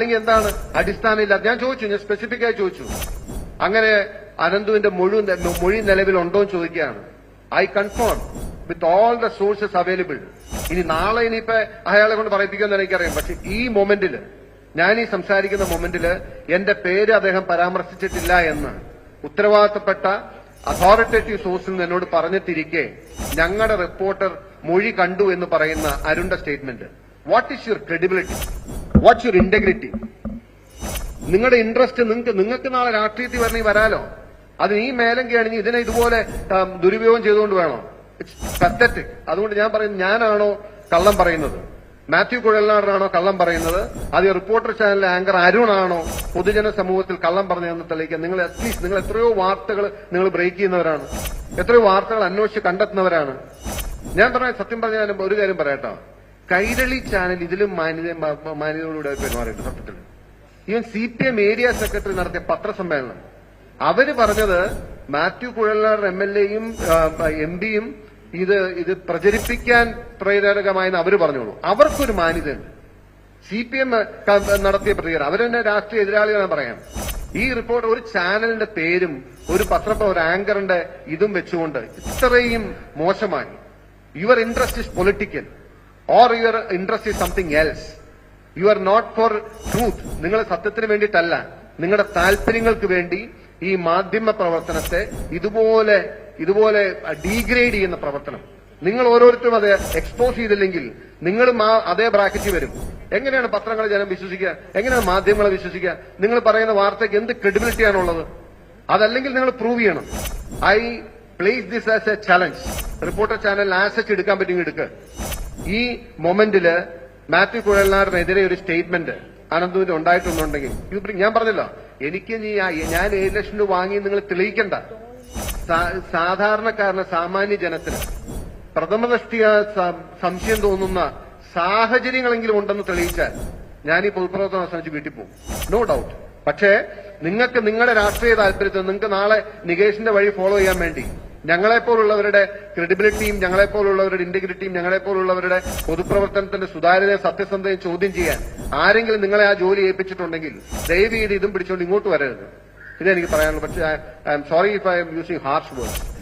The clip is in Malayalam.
അല്ലെങ്കിൽ എന്താണ്? അടിസ്ഥാനമില്ല. ഞാൻ ചോദിച്ചു ഞാൻ സ്പെസിഫിക് ആയി ചോദിച്ചു. അങ്ങനെ അനന്തുവിന്റെ മൊഴി മൊഴി നിലവിലുണ്ടോ എന്ന് ചോദിക്കുകയാണ്. I confirm with all the sources available ഇനി നാളെ ഇനിയിപ്പോ അയാളെ കൊണ്ട് പറയിപ്പിക്കുമെന്ന് എനിക്കറിയാം. പക്ഷെ ഈ മൊമെന്റിൽ ഞാൻ ഈ സംസാരിക്കുന്ന മൊമെന്റിൽ എന്റെ പേര് അദ്ദേഹം പരാമർശിച്ചിട്ടില്ല എന്ന് ഉത്തരവാദിത്തപ്പെട്ട അതോറിറ്റേറ്റീവ് സോഴ്സിൽ നിന്ന് എന്നോട് പറഞ്ഞിട്ടിരിക്കെ ഞങ്ങളുടെ റിപ്പോർട്ടർ മൊഴി കണ്ടു എന്ന് പറയുന്ന അരുണ്ട statement what is your credibility what's your integrity നിങ്ങളുടെ ഇൻട്രസ്റ്റ് നിങ്ങൾക്ക് നിങ്ങൾക്ക് നാളെ രാഷ്ട്രീയത്തിൽ വരണമെങ്കിൽ വരാലോ? അതിന് ഈ മേലം അണിഞ്ഞ് ഇതിനെ ഇതുപോലെ ദുരുപയോഗം ചെയ്തുകൊണ്ട് വേണോ? ഇറ്റ്സ് അതുകൊണ്ട് ഞാൻ പറയുന്നത് ഞാനാണോ കള്ളം പറയുന്നത്? മാത്യു കുഴൽനാടനാണോ കള്ളം പറയുന്നത്? അത് റിപ്പോർട്ടർ ചാനലിലെ ആങ്കർ അരുണാണോ പൊതുജന സമൂഹത്തിൽ കള്ളം പറഞ്ഞതെന്ന് തെളിയിക്കാൻ നിങ്ങൾ അറ്റ്ലീസ്റ്റ് നിങ്ങൾ എത്രയോ വാർത്തകൾ നിങ്ങൾ ബ്രേക്ക് ചെയ്യുന്നവരാണ്. എത്രയോ വാർത്തകൾ അന്വേഷിച്ച് കണ്ടെത്തുന്നവരാണ്. ഞാൻ പറഞ്ഞ സത്യം പറഞ്ഞാലും ഒരു കാര്യം പറയട്ടോ. കൈരളി ചാനൽ ഇതിലും മാന്യത മാന്യതയോടുകൂടെ പെരുമാറിയിട്ട് സത്യത്തിൽ. Even C P M area secretary നടത്തിയ പത്രസമ്മേളനം. അവർ പറഞ്ഞത് മാത്യു കുഴൽനാടൻ എം എൽ എയും എം പിയും ഇത് ഇത് പ്രചരിപ്പിക്കാൻ പ്രേരകമായെന്ന് അവർ പറഞ്ഞോളൂ. അവർക്കൊരു മാന്യതയുണ്ട്. സി പി എം നടത്തിയ പ്രതികരണം. അവരെന്നെ രാഷ്ട്രീയ എതിരാളികളാണ് പറയാം. ഈ റിപ്പോർട്ട് ഒരു ചാനലിന്റെ പേരും ഒരു പത്ര ഒരു ആങ്കറിന്റെ ഇതും വെച്ചുകൊണ്ട് ഇത്രയും മോശമായി. Your interest is political. Or your interest is something else you are not for truth നിങ്ങൾ സത്യത്തിന് വേണ്ടിയിട്ടല്ല. നിങ്ങളുടെ താല്പര്യങ്ങൾക്ക് വേണ്ടി ഈ മാധ്യമ പ്രവർത്തനത്തെ ഇതുപോലെ ഇതുപോലെ ഡീഗ്രേഡ് ചെയ്യുന്ന പ്രവർത്തനം. നിങ്ങൾ ഓരോരുത്തരും അത് എക്സ്പോസ് ചെയ്തില്ലെങ്കിൽ നിങ്ങളും ആ അതേ ബ്രാക്കറ്റിൽ വരും. എങ്ങനെയാണ് പത്രങ്ങളെ ജനം വിശ്വസിക്കുക? എങ്ങനെയാണ് മാധ്യമങ്ങളെ വിശ്വസിക്കുക? നിങ്ങൾ പറയുന്ന വാർത്തയ്ക്ക് എന്ത് ആണുള്ളത്? അതല്ലെങ്കിൽ നിങ്ങൾ പ്രൂവ് ചെയ്യണം. I place this as a challenge reporter channel as such എടുക്കാൻ പറ്റുമെങ്കിൽ എടുക്കുക ഈ മൊമെന്റിൽ മാത്യു കുഴൽനാടിനെതിരെ ഒരു സ്റ്റേറ്റ്മെന്റ് അനന്തുവിന് ഉണ്ടായിട്ടുണ്ടെങ്കിൽ. ഞാൻ പറഞ്ഞല്ലോ എനിക്ക് നീ ഞാൻ ഏഴ് ലക്ഷം രൂപ വാങ്ങി നിങ്ങൾ തെളിയിക്കണ്ട. സാധാരണക്കാരന് സാമാന്യ ജനത്തിന് പ്രഥമദൃഷ്ടിയ ദൃഷ്ടിയ സംശയം തോന്നുന്ന സാഹചര്യങ്ങളെങ്കിലും ഉണ്ടെന്ന് തെളിയിച്ചാൽ ഞാൻ ഈ പൊതുപ്രവർത്തനം അവസാനിച്ച് വീട്ടിൽ പോകും. നോ ഡൗട്ട് പക്ഷേ നിങ്ങൾക്ക് നിങ്ങളുടെ രാഷ്ട്രീയ താല്പര്യത്തിൽ നിങ്ങൾക്ക് നാളെ നികേഷിന്റെ വഴി ഫോളോ ചെയ്യാൻ വേണ്ടി ഞങ്ങളെപ്പോലുള്ളവരുടെ ക്രെഡിബിലിറ്റിയും ഞങ്ങളെപ്പോലുള്ളവരുടെ ഇന്റഗ്രിറ്റിയും ഞങ്ങളെപ്പോലുള്ളവരുടെ പൊതുപ്രവർത്തനത്തിന്റെ സുതാര്യതയും സത്യസന്ധതയും ചോദ്യം ചെയ്യാൻ ആരെങ്കിലും നിങ്ങളെ ആ ജോലി ഏൽപ്പിച്ചിട്ടുണ്ടെങ്കിൽ ദയവ് ഇതും പിടിച്ചുകൊണ്ട് ഇങ്ങോട്ട് വരരുത്. ഇതെനിക്ക് പറയാനുള്ളൂ. പക്ഷേ I'm sorry if I'm using harsh words